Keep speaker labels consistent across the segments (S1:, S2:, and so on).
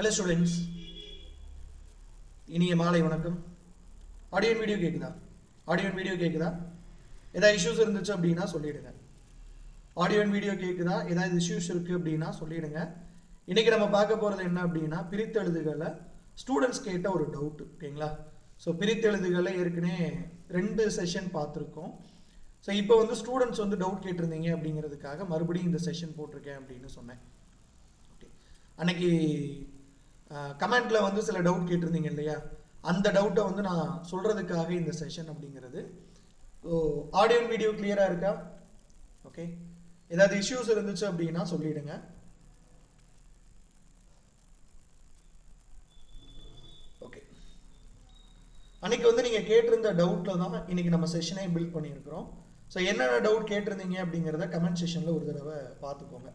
S1: Hello students இனிய மாலை வணக்கம். ஆடியோ வீடியோ கேட்குதா ஆடியோ வீடியோ கேட்குதா ஏதாவது இஷ்யூஸ் இருந்துச்சு அப்படின்னா சொல்லிவிடுங்க ஆடியோ வீடியோ கேட்குதா ஏதாவது இஷ்யூஸ் இருக்குது அப்படின்னா சொல்லிவிடுங்க இன்றைக்கி நம்ம பார்க்க போகிறது என்ன அப்படின்னா பிரித்தெழுதுகளை ஸ்டூடெண்ட்ஸ் கேட்ட ஒரு டவுட்டு ஓகேங்களா? ஸோ பிரித்தெழுதுகளை ஏற்கனவே ரெண்டு செஷன் பார்த்துருக்கோம். ஸோ இப்போ வந்து ஸ்டூடெண்ட்ஸ் வந்து டவுட் கேட்டிருந்தீங்க அப்படிங்கிறதுக்காக மறுபடியும் இந்த செஷன் போட்டிருக்கேன் அப்படின்னு சொன்னேன். ஓகே அன்னைக்கு கமெண்ட்ல வந்து சில டவுட் கேட்டிருந்தீங்க இல்லையா? அந்த டவுட்டை வந்து நான் சொல்றதுக்காக இந்த செஷன் அப்படிங்கிறது. ஸோ ஆடியோ வீடியோ கிளியரா இருக்கா? ஓகே ஏதாவது இஷ்யூஸ் இருந்துச்சு அப்படின்னா சொல்லிடுங்க. ஓகே அன்னைக்கு வந்து நீங்க கேட்டிருந்த டவுட்ல தான் இன்னைக்கு நம்ம செஷனே பில்ட் பண்ணியிருக்கிறோம். ஸோ என்னென்ன டவுட் கேட்டிருந்தீங்க அப்படிங்கிறத கமெண்ட் செஷனில் ஒரு தடவை பார்த்துக்கோங்க.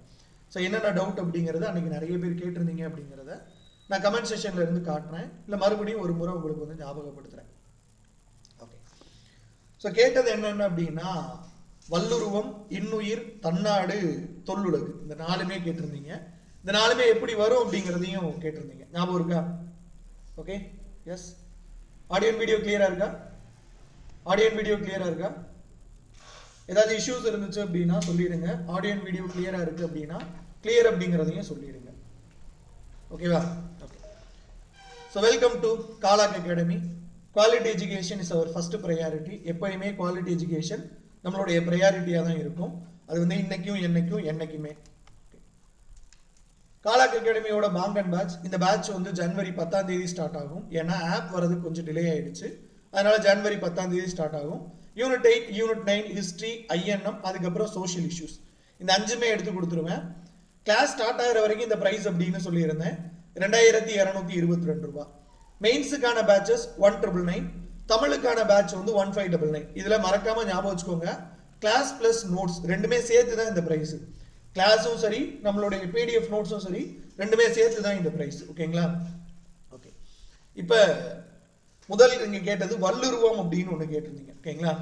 S1: ஸோ என்னென்ன டவுட் அப்படிங்கிறத அன்றைக்கி நிறைய பேர் கேட்டிருந்தீங்க அப்படிங்கிறத நான் கமெண்ட் செஷனில் இருந்து காட்டுறேன். இல்லை மறுபடியும் ஒரு முறை உங்களுக்கு வந்து ஞாபகப்படுத்துகிறேன் ஓகே ஸோ கேட்டது என்னென்ன அப்படின்னா வல்லுருவம் இன்னுயிர் தன்னாடு தொல்லுலகு. இந்த நாலுமே கேட்டிருந்தீங்க. இந்த நாலுமே எப்படி வரும் அப்படிங்கிறதையும் கேட்டிருந்தீங்க. ஞாபகம் இருக்கா? ஓகே எஸ் ஆடியோ வீடியோ கிளியரா இருக்கா? ஆடியோ வீடியோ கிளியரா இருக்கா? ஏதாவது இஷ்யூஸ் இருந்துச்சு அப்படின்னா சொல்லிடுங்க. ஆடியோ வீடியோ கிளியரா இருக்கு அப்படின்னா கிளியர் அப்படிங்கிறதையும் சொல்லிடுங்க. ஓகேவா so welcome to Kalak academy quality education is our first priority எப்பயுமே குவாலிட்டி எஜுகேஷன் நம்மளுடைய ப்ரையாரிட்டியாக தான் இருக்கும். அது வந்து இன்னைக்கும் என்னைக்கும் என்னைக்குமே. காலாக் அகாடமியோட பாங்கன் பேட்ச் இந்த பேட்ச் வந்து ஜனவரி பத்தாம் தேதி ஸ்டார்ட் ஆகும். ஏன்னா ஆப் வரது கொஞ்சம் டிலே ஆயிடுச்சு. அதனால ஜனவரி பத்தாம் தேதி ஸ்டார்ட் ஆகும். Unit eight unit nine history INM அதுக்கப்புறம் சோஷியல் இஷ்யூஸ் இந்த அஞ்சுமே எடுத்து கொடுத்துருவேன். கிளாஸ் ஸ்டார்ட் ஆகிற வரைக்கும் இந்த ப்ரைஸ் அப்படின்னு சொல்லியிருந்தேன். ரெண்டாயிரத்தி இரநூத்தி இருபத்தி ரெண்டு ரூபா. மெயின்ஸுக்கான பேட்சஸ் ஒன் ட்ரிபிள் நைன் தமிழுக்கான பேட்ச் வந்து ஒன் ஃபைவ் டபுள் நைன் இதில் மறக்காமல் ஞாபகம் வச்சுக்கோங்க. கிளாஸ் ப்ளஸ் நோட்ஸ் ரெண்டுமே சேர்த்து தான் இந்த ப்ரைஸ் கிளாஸும் சரி நம்மளுடைய பிடிஎஃப் நோட்ஸும் சரி ரெண்டுமே சேர்த்து தான் இந்த ப்ரைஸ் ஓகேங்களா ஓகே இப்போ முதல் நீங்கள் கேட்டது வல்லுருவம் அப்படின்னு ஒன்று கேட்டிருந்தீங்க. ஓகேங்களா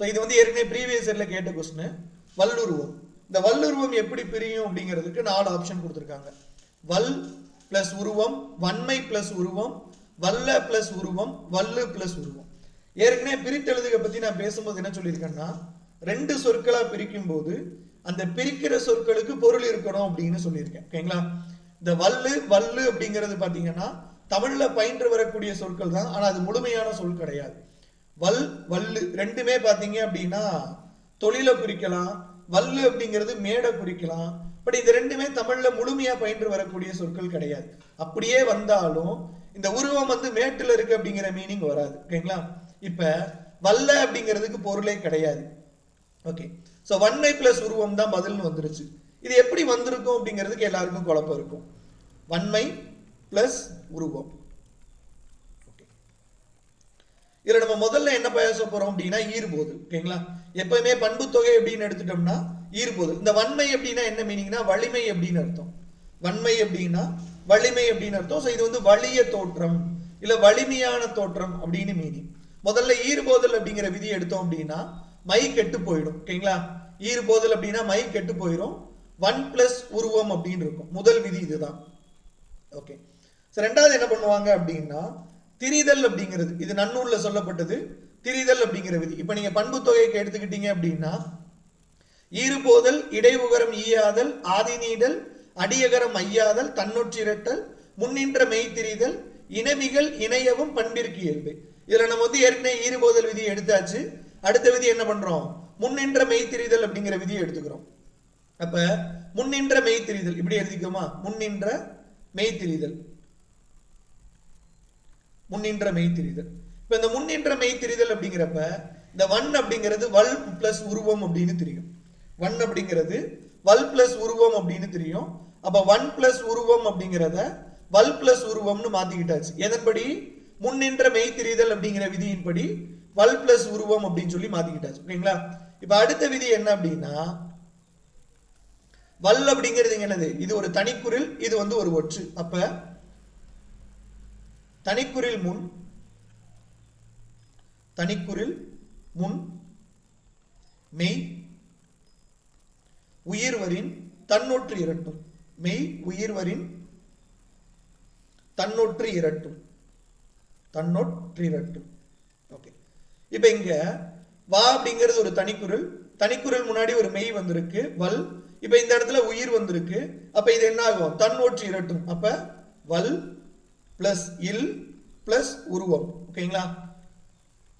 S1: ஸோ இது வந்து ஏற்கனவே ப்ரீவியஸ் இயரில் கேட்ட கொஸ்டின் வல்லுருவம் இந்த வல்லுருவம் எப்படி பிரியும் அப்படிங்கிறதுக்கு நாலு ஆப்ஷன் கொடுத்துருக்காங்க. வல் பிளஸ் உருவம் வன்மை பிளஸ் உருவம் வல்ல பிளஸ் உருவம் வல்லு பிளஸ் உருவம். ஏற்கனவே பிரித்தெழுதுக பத்தி நான் பேசும்போது என்ன சொல்லியிருக்கேன்னா ரெண்டு சொற்களா பிரிக்கும் போது அந்த பிரிக்கிற சொற்களுக்கு பொருள் இருக்கணும் அப்படின்னு சொல்லியிருக்கேன். ஓகேங்களா? இந்த வல்லு வல்லு அப்படிங்கிறது பாத்தீங்கன்னா தமிழ்ல பயின்று வரக்கூடிய சொற்கள் தான் ஆனா அது முழுமையான சொல் கிடையாது. வல் வல்லு ரெண்டுமே பாத்தீங்க அப்படின்னா தொழிலை குறிக்கலாம் வல்லு அப்படிங்கிறது மேடை குறிக்கலாம் பட் இது ரெண்டுமே தமிழ்ல முழுமையா பயின்று வரக்கூடிய சொற்கள் கிடையாது. அப்படியே வந்தாலும் இந்த உருவம் வந்து மேட்டுல இருக்கு அப்படிங்கிற மீனிங் வராது. ஓகேங்களா? இப்ப வல்ல அப்படிங்கிறதுக்கு பொருளே கிடையாது. ஓகே. ஸோ வன்மை பிளஸ் உருவம் தான் பதில்னு வந்துருச்சு. இது எப்படி வந்திருக்கும் அப்படிங்கிறதுக்கு எல்லாருக்கும் குழப்பம் இருக்கும். வன்மை பிளஸ் உருவம். ஓகே. இதுல நம்ம முதல்ல என்ன பேச போறோம் அப்படின்னா ஈர்போது. ஓகேங்களா? எப்பவுமே பண்பு தொகை அப்படின்னு எடுத்துட்டோம்னா ஈர்போது இந்த வன்மை அப்படின்னா என்ன மீனிங்னா வலிமை அப்படின்னு அர்த்தம். வன்மை அப்படின்னா வலிமை அப்படின்னு அர்த்தம். ஸோ இது வந்து வலிய தோற்றம் இல்லை வலிமையான தோற்றம் அப்படின்னு மீனிங் முதல்ல ஈர்போதல் அப்படிங்கிற விதி எடுத்தோம் அப்படின்னா மை கெட்டு போயிடும். ஓகேங்களா? ஈர்போதல் அப்படின்னா மை கெட்டு போயிடும் ஒன் பிளஸ் உருவம் அப்படின்னு இருக்கும். முதல் விதி இதுதான். ஓகே. ஸோ ரெண்டாவது என்ன பண்ணுவாங்க அப்படின்னா திரிதல் அப்படிங்கிறது. இது நன்னூரில் சொல்லப்பட்டது. திரிதல் அப்படிங்கிற விதி. இப்போ நீங்கள் பண்பு தொகைக்கு எடுத்துக்கிட்டீங்க அப்படின்னா ஈறுபோதல் இடைவுகரம் ஈயாதல் ஆதிநீடல் அடியகரம் ஐயாதல் தன்னொற்றிரட்டல் முன்னின்ற மெய்த்திரிதல் இனவிகள் இணையவும் பண்பிற்கு இயல்பு. இதுல நம்ம வந்து ஏற்கனவே ஈறுபோதல் விதி எடுத்தாச்சு. அடுத்த விதி என்ன பண்றோம்? முன்னின்ற மெய்த்திரிதல் அப்படிங்கிற விதியை எடுத்துக்கிறோம். அப்ப முன்னின்ற மெய்த்திரிதல் இப்படி எழுதிக்கோமா? முன்னின்ற மெய்த்திரிதல் முன்னின்ற மெய்த்திரிதல் இப்ப இந்த முன்னின்ற மெய்த்திரிதல் அப்படிங்கிறப்ப இந்த வன் அப்படிங்கிறது வல் பிளஸ் உருவம் அப்படின்னு தெரியும். வன் அப்படிங்கிறது வல் பிளஸ் உருவம் அப்படின்னு தெரியும். அப்போ ஒன் பிளஸ் உருவம் அப்படிங்கிறத வல் பிளஸ் உருவம்னு மாத்திக்கிட்டாச்சு. எதன்படி? முன்னின்ற மெய் தெரிதல் அப்படிங்கிற விதியின்படி வல் பிளஸ் உருவம் அப்படின்னு சொல்லி மாத்திக்கிட்டாச்சு. சரிங்களா இப்ப அடுத்த விதி என்ன அப்படின்னா வல் அப்படிங்கிறது என்னது? இது ஒரு தனிக்குறில் இது வந்து ஒரு ஒற்று. அப்ப தனிக்குறில் முன் தனிக்குறில் முன் மெய் உயிர்வரின் தன்னொற்று இரட்டும். மெய் உயிர்வரின் தன்னொற்று இரட்டும். தன்னொற்று இரட்டும். ஓகே இப்போ இங்க வா அப்படிங்கிறது ஒரு தனிக்குறள். தனிக்குறள் முன்னாடி ஒரு மெய் வந்திருக்கு வல். இப்போ இந்த இடத்துல உயிர் வந்திருக்கு. அப்ப இது என்ன ஆகும்? தன்னொற்று இரட்டும். அப்ப வல் பிளஸ் இல் பிளஸ் உருவம். ஓகேங்களா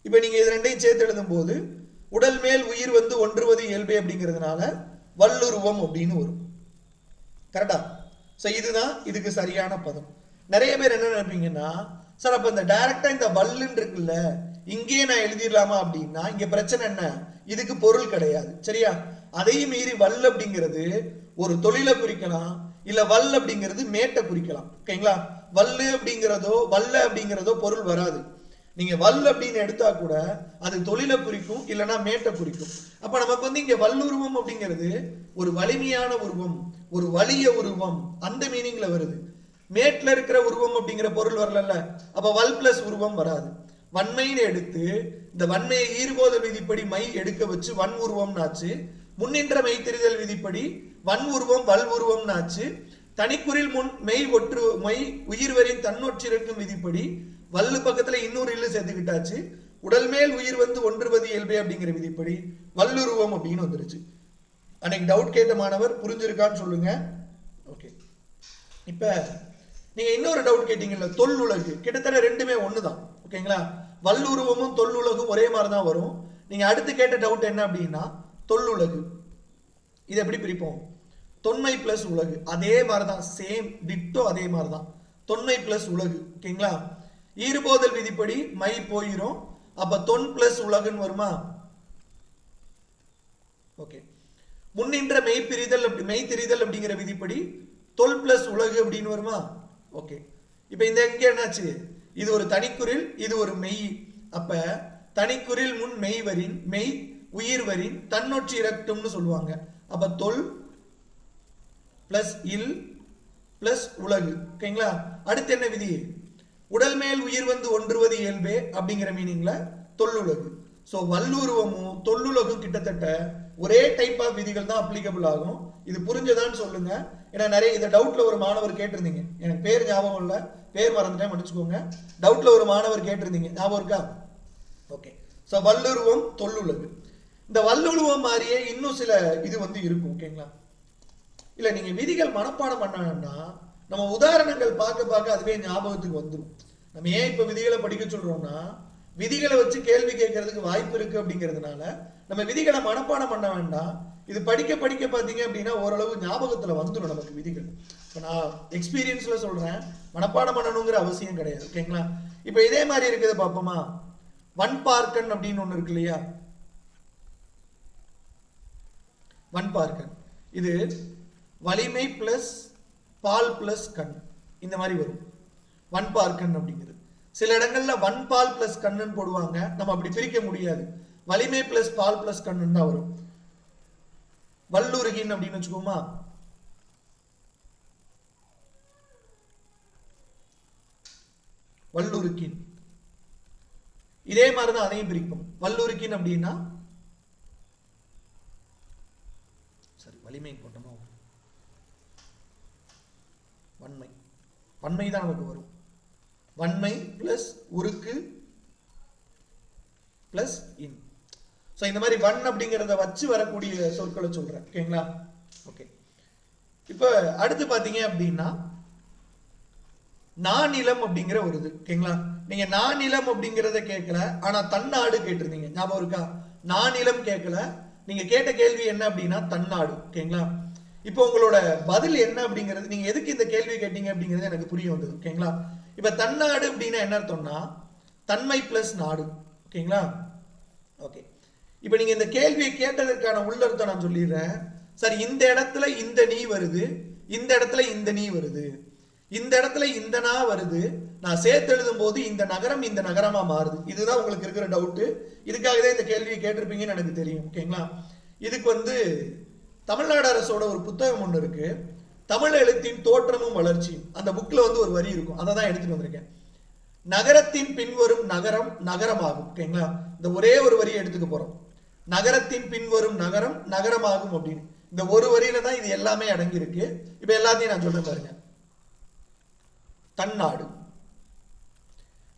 S1: இப்போ நீங்க இது ரெண்டையும் சேர்த்து எழுதும் போது உடல் மேல் உயிர் வந்து ஒன்றுவது இயல்பு அப்படிங்கிறதுனால வல்லுருவம் அப்படின்னு வரும் கரெக்டா ஸோ இதுதான் இதுக்கு சரியான பதம். நிறைய பேர் என்ன நினைப்பீங்கன்னா சார் அப்போ இந்த டைரக்டா இந்த வல்லுன்னு இருக்குல்ல இங்கேயே நான் எழுதிடலாமா அப்படின்னா இங்க பிரச்சனை என்ன? இதுக்கு பொருள் கிடையாது. சரியா? அதையும் மீறி வல் அப்படிங்கிறது ஒரு தொழிலை குறிக்கலாம் இல்ல வல் அப்படிங்கிறது மேட்டை குறிக்கலாம். ஓகேங்களா? வல்லு அப்படிங்கிறதோ வல்ல அப்படிங்கிறதோ பொருள் வராது. நீங்க வல் அப்படின்னு எடுத்தா கூட அது தொழிலை குறிக்கும் இல்லைன்னா மேட்டை குறிக்கும். அப்ப நமக்கு வந்து இங்க வல்லுருவம் அப்படிங்கிறது ஒரு வலிமையான உருவம் ஒரு வலிய உருவம் அந்த மீனிங்ல வருது. மேட்ல இருக்கிற உருவம் அப்படிங்கிற பொருள் வரலல்ல. அப்ப வல் பிளஸ் உருவம் வராது. வன்மைன்னு எடுத்து இந்த வன்மையை ஈர்போத விதிப்படி மை எடுக்க வச்சு வன் உருவம்னாச்சு முன்னின்ற மெய்தெரிதல் விதிப்படி வன் உருவம் வல் உருவம்னாச்சு தனிக்குறில் முன் மெய் ஒற்று மெய் உயிர்வரின் தன்னொற்றிருக்கும் விதிப்படி வல்லு பக்கத்துல இன்னொரு இல்லு சேர்த்துக்கிட்டாச்சு உடல் மேல் உயிர் வந்து ஒன்றுவது இயல்பே அப்படிங்கிற விதிப்படி வல்லுருவம் அப்படின்னு வந்துருச்சு. அன்னைக்கு டவுட் கேட்ட மாணவர் புரிஞ்சிருக்கான்னு சொல்லுங்க. ஓகே இப்ப நீங்க இன்னொரு டவுட் கேட்டீங்கல்ல தொல்லுலகு. கிட்டத்தட்ட ரெண்டுமே ஒண்ணுதான். ஓகேங்களா வல்லுருவமும் தொல்லுலகும் ஒரே மாதிரி தான் வரும். நீங்க அடுத்து கேட்ட டவுட் என்ன அப்படின்னா தொல்லுலகு. இது எப்படி பிரிப்போம்? தொன்மை பிளஸ் உலகு. அதே மாதிரி தான் சேம் டிட்டோ அதே மாதிரி தான் தொன்மை பிளஸ் உலகு. ஓகேங்களா ஈறுபோதல் விதிப்படி மை போயிரும். அப்ப தொன் பிளஸ் உலகுன்னு வருமா? ஓகே முன்னின்ற மெய் பிரிதல் அப்படி மெய் திரிதல் அப்படிங்கிற விதிப்படி தொல் பிளஸ் உலகு அப்படின்னு வருமா? ஓகே இப்போ இந்த எங்க என்னாச்சு? இது ஒரு தனிக்குறில் இது ஒரு மெய். அப்ப தனிக்குறில் முன் மெய் வரின் மெய் உயிர் வரின் தன்னொற்றி இறக்கட்டும்னு சொல்லுவாங்க. அப்ப தொல் பிளஸ் இல் பிளஸ் உலகு. ஓகேங்களா? அடுத்து என்ன விதி? உடல் மேல் உயிர் வந்து ஒன்றுவது இயல்பே அப்படிங்கிற மீனிங்ல தொல்லுலகு. ஸோ வல்லுருவமும் தொல்லுலகும் கிட்டத்தட்ட ஒரே டைப் ஆஃப் விதிகள் தான் அப்ளிகபிள் ஆகும். இது புரிஞ்சதான்னு சொல்லுங்க. ஏன்னா நிறைய இந்த டவுட்ல ஒரு மாணவர் கேட்டிருந்தீங்க. எனக்கு பேர் ஞாபகம் இல்லை. பேர் மறந்துட்டேன் மன்னிச்சுக்கோங்க. டவுட்ல ஒரு மாணவர் கேட்டிருந்தீங்க. ஞாபகம் இருக்கா? ஓகே ஸோ வல்லுருவம் தொல்லுலகு. இந்த வல்லுருவம் மாதிரியே இன்னும் சில இது வந்து இருக்கும் ஓகேங்களா இல்லை நீங்கள் விதிகள் மனப்பாடம் பண்ணணும்னா நம்ம உதாரணங்கள் பார்க்க பார்க்க அதுவே ஞாபகத்துக்கு வந்துடும் நம்ம ஏன் இப்போ விதிகளை படிக்க சொல்றோம்னா விதிகளை வச்சு கேள்வி கேட்கறதுக்கு வாய்ப்பு இருக்கு அப்படிங்கிறதுனால நம்ம விதிகளை மனப்பாடம் பண்ண வேண்டாம். இது படிக்க படிக்க பார்த்தீங்க அப்படின்னா ஓரளவு ஞாபகத்தில் வந்துடும் நமக்கு விதிகள். இப்போ நான் எக்ஸ்பீரியன்ஸில் சொல்கிறேன் மனப்பாடம் பண்ணணுங்கிற அவசியம் கிடையாது ஓகேங்களா இப்போ இதே மாதிரி இருக்குது பார்ப்போமா வன் பார்க்கன் அப்படின்னு ஒன்று இருக்கு இல்லையா? வன் பார்க்கன் இது வலிமை பிளஸ் பால் பிளஸ் கண். இந்த மாதிரி வரும். வன் கண் அப்படிங்கிறது. சில இடங்கள்ல வன் பால் பிளஸ் கண்ணுன்னு போடுவாங்க. நம்ம அப்படி பிரிக்க முடியாது. வலிமை பிளஸ் பால் பிளஸ் கண்ணுன்னு தான் வரும். வல்லுருகின் அப்படின்னு வச்சுக்கோமா? வல்லுருக்கின் இதே மாதிரி தான் அதையும் பிரிக்கும் வல்லுருக்கின் அப்படின்னா சரி வலிமை போட்டோமா வன்மை வன்மை தான் நமக்கு வரும். வன்மை பிளஸ் உருக்கு பிளஸ் இன் ஸோ இந்த மாதிரி வன் அப்படிங்கிறத வச்சு வரக்கூடிய சொற்களை சொல்றேன். ஓகேங்களா ஓகே இப்போ அடுத்து பார்த்தீங்க அப்படின்னா நானிலம் அப்படிங்கிற ஒரு இது. ஓகேங்களா நீங்க நானிலம் அப்படிங்கிறத கேட்கல ஆனா தன்னாடு கேட்டிருந்தீங்க. ஞாபகம் இருக்கா? நானிலம் கேட்கல. நீங்க கேட்ட கேள்வி என்ன அப்படின்னா தன்னாடு. ஓகேங்களா இப்போ உங்களோட பதில் என்ன அப்படிங்கிறது நீங்க எதுக்கு இந்த கேள்வி கேட்டீங்க அப்படிங்கிறது எனக்கு புரிய வந்தது ஓகேங்களா இப்போ தன்னாடு அப்படின்னா என்ன அர்த்தம்னா தன்மை பிளஸ் நாடு ஓகேங்களா ஓகே இப்போ நீங்க இந்த கேள்வியை கேட்டதற்கான உள்ளர்த்தம் நான் சொல்லிடுறேன். சார் இந்த இடத்துல இந்த நீ வருது இந்த இடத்துல இந்த நீ வருது இந்த இடத்துல இந்த நா வருது நான் சேர்த்து எழுதும் போது இந்த நகரம் இந்த நகரமா மாறுது. இதுதான் உங்களுக்கு இருக்கிற டவுட்டு இதுக்காக தான் இந்த கேள்வியை கேட்டிருப்பீங்கன்னு எனக்கு தெரியும் ஓகேங்களா இதுக்கு வந்து தமிழ்நாடு அரசோட ஒரு புத்தகம் ஒன்று இருக்கு. தமிழ் எழுத்தின் தோற்றமும் வளர்ச்சியும். அந்த புக்கில் வந்து ஒரு வரி இருக்கும். அதை தான் எடுத்துட்டு வந்திருக்கேன். நகரத்தின் பின்வரும் நகரம் நகரமாகும். ஓகேங்களா? இந்த ஒரே ஒரு வரியை எடுத்துக்க போறோம். நகரத்தின் பின்வரும் நகரம் நகரமாகும் அப்படின்னு. இந்த ஒரு வரியில தான் இது எல்லாமே அடங்கியிருக்கு. இப்போ எல்லாத்தையும் நான் சொல்றேன் பாருங்க. தன்னாடு.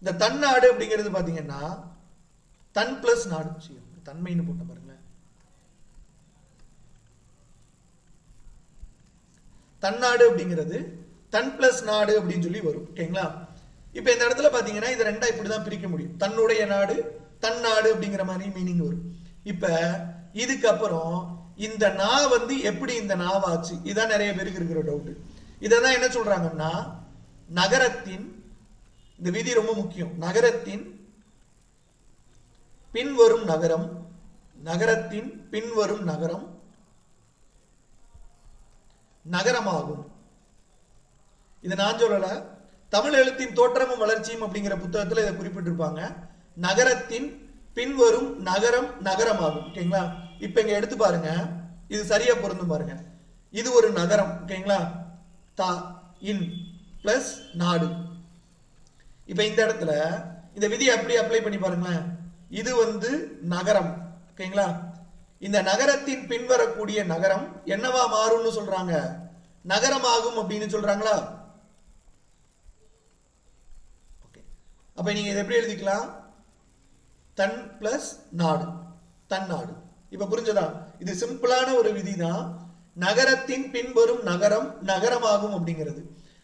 S1: இந்த தன்னாடு அப்படிங்கிறது பார்த்தீங்கன்னா தன் பிளஸ் நாடு. தன்மைன்னு போட்ட பாருங்க. தன்னாடு அப்படிங்கிறது தன் பிளஸ் நாடு அப்படின்னு சொல்லி வரும். ஓகேங்களா? இப்போ இந்த இடத்துல பார்த்தீங்கன்னா இது ரெண்டா இப்படிதான் பிரிக்க முடியும். தன்னுடைய நாடு தன் நாடு அப்படிங்கிற மாதிரி மீனிங் வரும். இப்போ இதுக்கப்புறம் இந்த நா வந்து எப்படி இந்த நாவாச்சு? இதான் நிறைய பேருக்கு இருக்கிற டவுட்டு இதை தான் என்ன சொல்கிறாங்கன்னா நகரத்தின் இந்த விதி ரொம்ப முக்கியம். நகரத்தின் பின்வரும் நகரம் நகரத்தின் பின்வரும் நகரம் நகரமாகும். இது நான் சொல்லலை. தமிழ் எழுத்தின் தோற்றமும் வளர்ச்சியும் அப்படிங்கிற புத்தகத்தில் இதை குறிப்பிட்டிருப்பாங்க. நகரத்தின் பின்வரும் நகரம் நகரமாகும். ஓகேங்களா? இப்போ இங்கே எடுத்து பாருங்க. இது சரியா பொருந்தும் பாருங்க. இது ஒரு நகரம். ஓகேங்களா? தா இன் பிளஸ் நாடு. இப்போ இந்த இடத்துல இந்த விதியை அப்படியே அப்ளை பண்ணி பாருங்களேன். இது வந்து நகரம். ஓகேங்களா? இந்த நகரத்தின் பின்வரக்கூடிய நகரம் என்னவா மாறும்னு சொல்றாங்க? நகரமாகும் அப்படின்னு சொல்றாங்களா? ஓகே அப்ப நீங்க இதை எப்படி எழுதிக்கலாம்? தன் பிளஸ் நாடு. தன்னாடு இப்ப புரிஞ்சதா? இது சிம்பிளான ஒரு விதி தான் நகரத்தின் பின்வரும் நகரம் நகரமாகும் அப்படிங்கிறது.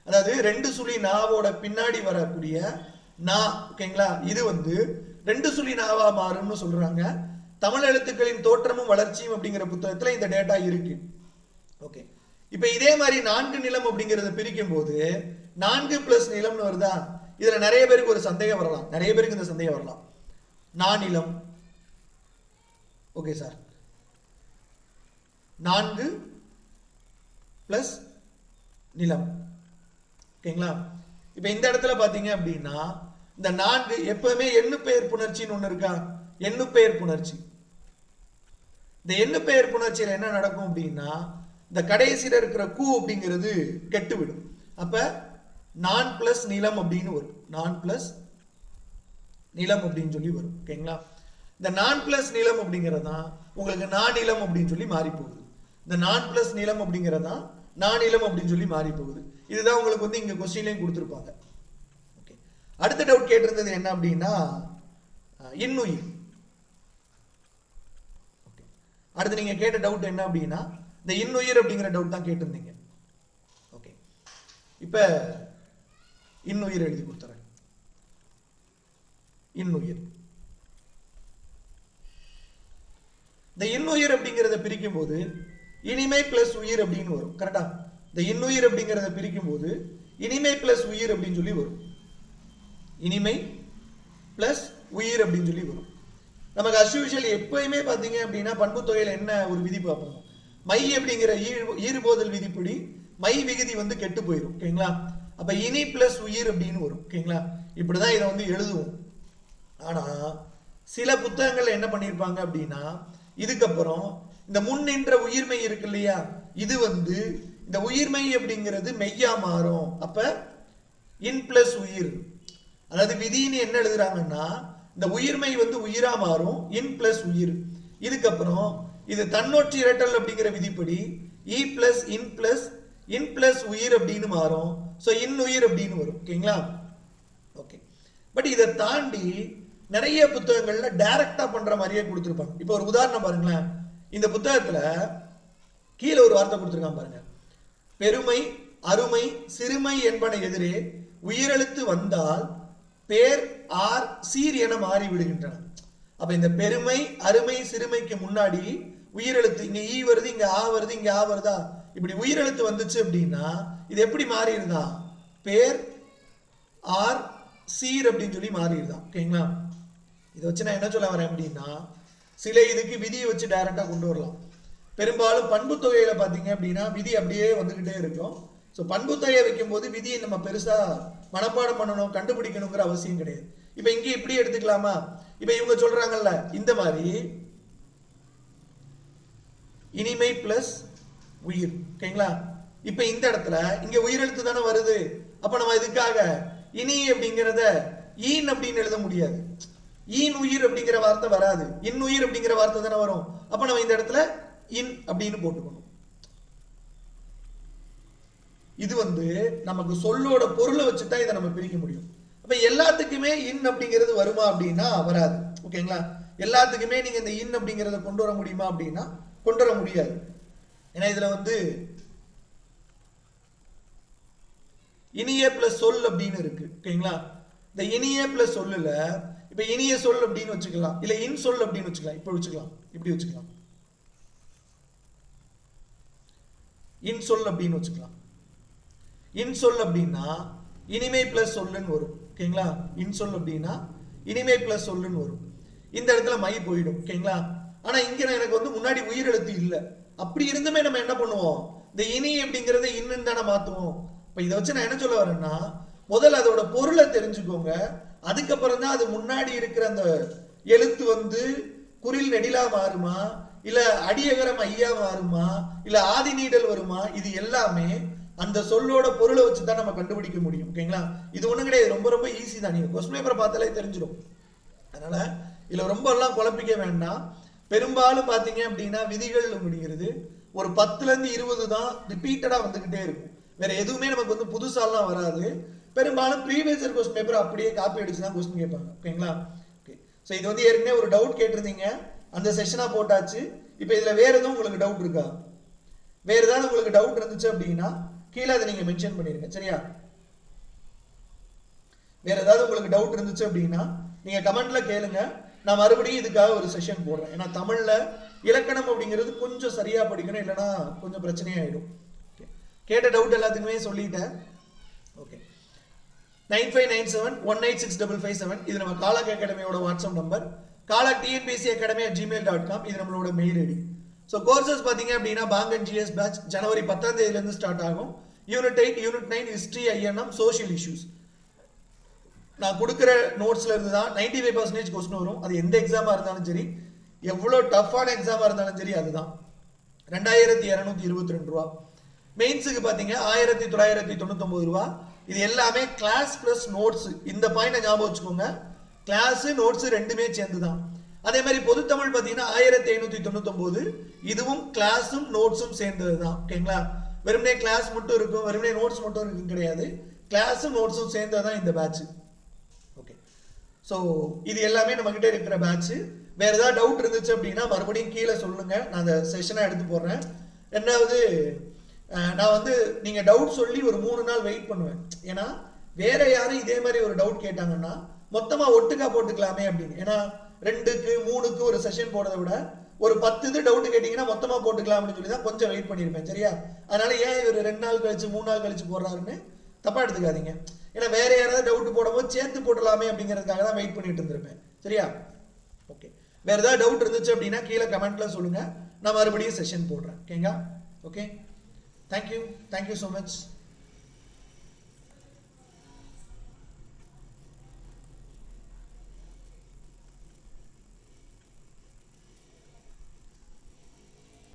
S1: அதாவது ரெண்டு சுழி நாவோட பின்னாடி வரக்கூடிய நா ஓகேங்களா இது வந்து ரெண்டு சுழி நாவா மாறும்னு சொல்றாங்க. தமிழ் எழுத்துக்களின் தோற்றமும் வளர்ச்சியும் அப்படிங்கிற புத்தகத்துல இந்த டேட்டா இருக்கு. ஓகே இப்ப இதே மாதிரி நான்கு நிலம் அப்படிங்கிறத பிரிக்கும் போது நான்கு பிளஸ் நிலம்னு வருதா? இதுல நிறைய பேருக்கு ஒரு சந்தேகம் வரலாம். நிறைய பேருக்கு இந்த சந்தேகம் வரலாம். நானிலம் ஓகே சார் நான்கு பிளஸ் நிலம். ஓகேங்களா இப்போ இந்த இடத்துல பார்த்தீங்க அப்படின்னா இந்த நான்கு எப்பவுமே எண்ணு பெயர் புணர்ச்சின்னு ஒன்று இருக்கா? எண்ணு புணர்ச்சி இந்த எண்ணு புணர்ச்சியில் என்ன நடக்கும் அப்படின்னா இந்த கடைசியில் இருக்கிற கூ அப்படிங்கிறது கெட்டுவிடும். அப்போ நான் பிளஸ் நிலம் அப்படின்னு வரும். நான் பிளஸ் நிலம் அப்படின்னு சொல்லி வரும். ஓகேங்களா? இந்த நான் பிளஸ் நிலம் அப்படிங்கிறது தான் உங்களுக்கு நான் நிலம் அப்படின்னு சொல்லி மாறி போகுது இந்த நான் பிளஸ் நிலம் அப்படிங்கிறது தான் நான் நிலம் அப்படின்னு சொல்லி மாறி போகுது இதுதான் உங்களுக்கு வந்து இங்கே கொஸ்டின்லேயும் கொடுத்துருப்பாங்க. ஓகே. அடுத்த டவுட் கேட்டிருந்தது என்ன அப்படின்னா இன்னுயிர் ஓகே அடுத்து நீங்கள் கேட்ட டவுட் என்ன அப்படின்னா இந்த இன்னுயிர் அப்படிங்கிற டவுட் தான் கேட்டிருந்தீங்க. ஓகே இப்போ இன்னுயிர் எழுதி கொடுத்துறேன். இன்னுயிர். இந்த இன்னுயிர் அப்படிங்கிறத பிரிக்கும் போது இனிமை பிளஸ் உயிர் அப்படின்னு வரும். கரெக்டா இந்த இன்னுயிர் அப்படிங்கிறத பிரிக்கும் போது இனிமை பிளஸ் உயிர் அப்படின்னு சொல்லி வரும். இனிமை பிளஸ் உயிர் அப்படின்னு சொல்லி வரும். நமக்கு அஸ்யூஷுவல் எப்பயுமே பார்த்தீங்க அப்படின்னா பண்பு தொகையில் என்ன ஒரு விதி பார்ப்போம் மை அப்படிங்கிற ஈறுபோதல் விதிப்படி மை விகுதி வந்து கெட்டு போயிடும் ஓகேங்களா? அப்ப இனி பிளஸ் உயிர் அப்படின்னு வரும் ஓகேங்களா? இப்படிதான் இதை வந்து எழுதுவோம். ஆனா சில புத்தகங்கள் என்ன பண்ணியிருப்பாங்க அப்படின்னா இதுக்கப்புறம் இந்த முன் நின்ற உயிர்மை இருக்கு இல்லையா? இது வந்து இந்த உயிர்மை அப்படிங்கிறது மெய்யா மாறும். அப்ப இன் பிளஸ் உயிர். அதாவது விதின்னு என்ன எழுதுறாங்கன்னா இந்த உயிர்மை வந்து உயிரா மாறும் இன் பிளஸ் உயிர். இதுக்கப்புறம் இது தன்னொற்று இரட்டல் அப்படிங்கிற விதிப்படி இ பிளஸ் இன் பிளஸ் இன் பிளஸ் உயிர் அப்படின்னு மாறும். ஸோ இன் உயிர் அப்படின்னு வரும். ஓகேங்களா? ஓகே. பட் இதை தாண்டி நிறைய புத்தகங்கள்ல டைரக்டா பண்ற மாதிரியே கொடுத்துருப்பாங்க. இப்போ ஒரு உதாரணம் பாருங்களேன். இந்த புத்தகத்துல கீழே ஒரு வார்த்தை கொடுத்துருக்கான் பாருங்க. பெருமை அருமை சிறுமை என்பன எதிரே உயிரெழுத்து வந்தால் பேர் ஆர் சீர் என மாறி விடுகின்றன அப்ப இந்த பெருமை அருமை சிறுமைக்கு முன்னாடி உயிரெழுத்து இங்க ஈ வருது இங்க ஆ வருது இங்க ஆ வருதா? இப்படி உயிரெழுத்து வந்துச்சு அப்படின்னா இது எப்படி மாறிடுதா பேர் ஆர் சீர் அப்படின்னு சொல்லி மாறிடுதான் ஓகேங்களா? இதை வச்சு நான் என்ன சொல்ல வரேன் அப்படின்னா சில இதுக்கு விதியை வச்சு டைரக்டா கொண்டு வரலாம். பெரும்பாலும் பண்பு தொகையில பாத்தீங்க அப்படின்னா விதி அப்படியே வந்துகிட்டே இருக்கும். ஸோ பண்பு தொகையை வைக்கும் போது விதியை நம்ம பெருசா மனப்பாடம் பண்ணணும் கண்டுபிடிக்கணுங்கிற அவசியம் கிடையாது. இப்போ இங்கே இப்படி எடுத்துக்கலாமா? இப்போ இவங்க சொல்றாங்கல்ல இந்த மாதிரி இனிமை பிளஸ் உயிர். ஓகேங்களா? இப்போ இந்த இடத்துல இங்க உயிரெழுத்து தானே வருது. அப்ப நம்ம இதுக்காக இனி அப்படிங்கிறத ஈன் அப்படின்னு எழுத முடியாது. ஈன் உயிர் அப்படிங்கிற வார்த்தை வராது. இன் உயிர் அப்படிங்கிற வார்த்தை தானே வரும். அப்ப நம்ம இந்த இடத்துல இன் அப்படின்னு போட்டுக்கணும். இது வந்து நமக்கு சொல்லோட பொருளை வச்சு தான் இதை நம்ம பிரிக்க முடியும். அப்ப எல்லாத்துக்குமே இன் அப்படிங்கிறது வருமா அப்படின்னா வராது. ஓகேங்களா? எல்லாத்துக்குமே நீங்க இந்த இன் அப்படிங்கிறத கொண்டு வர முடியுமா அப்படின்னா கொண்டு வர முடியாது. ஏன்னா இதுல வந்து இனிய பிளஸ் சொல் அப்படின்னு இருக்கு. ஓகேங்களா? இந்த இனிய பிளஸ் சொல்லுல இப்ப இனிய சொல் அப்படின்னு வச்சுக்கலாம். இல்ல இன் சொல் அப்படின்னு வச்சுக்கலாம். இப்போ வச்சுக்கலாம். இப்படி வச்சுக்கலாம். இன் சொல் அப்படின்னு வச்சுக்கலாம். இன்சொல் அப்படின்னா இனிமை பிளஸ் சொல்லுன்னு வரும். ஓகேங்களா? இன்சொல் அப்படின்னா இனிமை பிளஸ் சொல்லுன்னு வரும். இந்த இடத்துல மை போயிடும். ஓகேங்களா? ஆனா இங்க எனக்கு வந்து முன்னாடி உயிரெழுத்து இல்லை. அப்படி இருந்துமே நம்ம என்ன பண்ணுவோம்? இந்த இனி அப்படிங்கறத இன்னும் தானே மாத்துவோம். இப்ப இதை வச்சு நான் என்ன சொல்ல வரேன்னா முதல்ல அதோட பொருளை தெரிஞ்சுக்கோங்க. அதுக்கப்புறம் தான் அது முன்னாடி இருக்கிற அந்த எழுத்து வந்து குறில் நெடிலா மாறுமா? இல்ல அடியகரம் ஐயா மாறுமா? இல்ல ஆதி நீடல் வருமா? இது எல்லாமே அந்த சொல்லோட பொருளை வச்சு தான் நம்ம கண்டுபிடிக்க முடியும் ஓகேங்களா இது ஒன்றும் கிடையாது ரொம்ப ரொம்ப ஈஸி தான். நீங்கள் கொஸ்டின் பேப்பரை பார்த்தாலே தெரிஞ்சிடும் அதனால இதில் ரொம்ப எல்லாம் குழப்பிக்க வேண்டாம். பெரும்பாலும் பார்த்தீங்க அப்படின்னா விதிகள் அப்படிங்கிறது ஒரு பத்துலேருந்து இருபது தான் ரிப்பீட்டடாக வந்துக்கிட்டே இருக்கும். வேற எதுவுமே நமக்கு வந்து புதுசாலாம் வராது. பெரும்பாலும் ப்ரீவியஸ் இயர் கொஸ்டின் பேப்பர் அப்படியே காப்பி அடிச்சு தான் கொஸ்டின் கேட்பாங்க ஓகேங்களா ஓகே ஸோ இது வந்து ஏற்கனவே ஒரு டவுட் கேட்டிருந்தீங்க. அந்த செஷனாக போட்டாச்சு. இப்போ இதில் வேறு எதுவும் உங்களுக்கு டவுட் இருக்கா? வேறு ஏதாவது உங்களுக்கு டவுட் இருந்துச்சு அப்படின்னா கீழே அதை நீங்கள் மென்ஷன் பண்ணிடுங்க சரியா? வேற ஏதாவது உங்களுக்கு டவுட் இருந்துச்சு அப்படின்னா நீங்கள் கமெண்ட்ல கேளுங்க. நான் மறுபடியும் இதுக்காக ஒரு செஷன் போடுறேன். ஏன்னா தமிழில் இலக்கணம் அப்படிங்கிறது கொஞ்சம் சரியாக படிக்கணும் இல்லைன்னா கொஞ்சம் பிரச்சனையாயிடும். கேட்ட டவுட் எல்லாத்துக்குமே சொல்லிட்டேன். Okay nine five nine seven one eight six double five seven இது நம்ம Kalak அகாடமியோட WhatsApp number Kala TNPSC academy at Gmail dot com இது நம்மளோட மெயில் ஐடி ஸோ கோர்சஸ் பார்த்தீங்க அப்படின்னா பேங்க் அண்ட் ஜிஎஸ் பேட்ச் ஜனவரி பத்தாம் தேதியிலேருந்து ஸ்டார்ட் ஆகும். Unit eight unit nine history INM social issues நான் கொடுக்குற நோட்ஸில் இருந்து தான் நைன்டி ஃபைவ் பர்சன்டேஜ் கொஸ்டின் வரும். அது எந்த எக்ஸாமாக இருந்தாலும் சரி எவ்வளோ டஃப்பான எக்ஸாமாக இருந்தாலும் சரி அதுதான். ரெண்டாயிரத்தி இரநூத்தி இருபத்தி ரெண்டு ரூபா மெயின்ஸுக்கு பார்த்தீங்க ஆயிரத்தி தொள்ளாயிரத்தி தொண்ணூத்தொம்பது ரூபா. இது எல்லாமே கிளாஸ் ப்ளஸ் நோட்ஸ் இந்த பாயிண்ட் ஞாபகம் வச்சுக்கோங்க. கிளாஸு நோட்ஸு ரெண்டுமே சேர்ந்து தான் அதே மாதிரி பொதுத்தமிழ் பார்த்தீங்கன்னா ஆயிரத்தி ஐநூற்றி தொண்ணூத்தொம்பது இதுவும் கிளாஸும் நோட்ஸும் சேர்ந்தது தான் ஓகேங்களா? வெறுமனே கிளாஸ் மட்டும் இருக்கும் வெறுமனே நோட்ஸ் மட்டும் இருக்கும் கிடையாது. கிளாஸும் நோட்ஸும் சேர்ந்தது தான் இந்த பேட்ச் ஓகே ஸோ இது எல்லாமே நம்மக்கிட்ட இருக்கிற பேட்ச் வேற ஏதாவது டவுட் இருந்துச்சு அப்படின்னா மறுபடியும் கீழே சொல்லுங்க. நான் அந்த செஷனை எடுத்து போடுறேன். ரெண்டாவது நான் வந்து நீங்கள் டவுட் சொல்லி ஒரு மூணு நாள் வெயிட் பண்ணுவேன். ஏன்னா வேற யாரும் இதே மாதிரி ஒரு டவுட் கேட்டாங்கன்னா மொத்தமாக ஒட்டுக்கா போட்டுக்கலாமே அப்படின்னு. ஏன்னா ரெண்டுக்கு மூணுக்கு ஒரு செஷன் போடுறதை விட ஒரு பத்து இது டவுட் கேட்டீங்கன்னா மொத்தமா போட்டுக்கலாம் அப்படின்னு சொல்லி தான் கொஞ்சம் வெயிட் பண்ணியிருப்பேன் சரியா? அதனால ஏன் இவர் ரெண்டு நாள் கழிச்சு மூணு நாள் கழிச்சு போடுறாருன்னு தப்பா எடுத்துக்காதீங்க. ஏன்னா வேற யாராவது டவுட் போடும்போது சேர்த்து போடலாமே அப்படிங்கிறதுக்காக தான் வெயிட் பண்ணிட்டு இருந்திருப்பேன் சரியா? ஓகே வேற ஏதாவது டவுட் இருந்துச்சு அப்படின்னா கீழே கமெண்ட்ல சொல்லுங்க. நான் மறுபடியும் செஷன் போடுறேன். ஓகேங்களா okay thank you thank you so much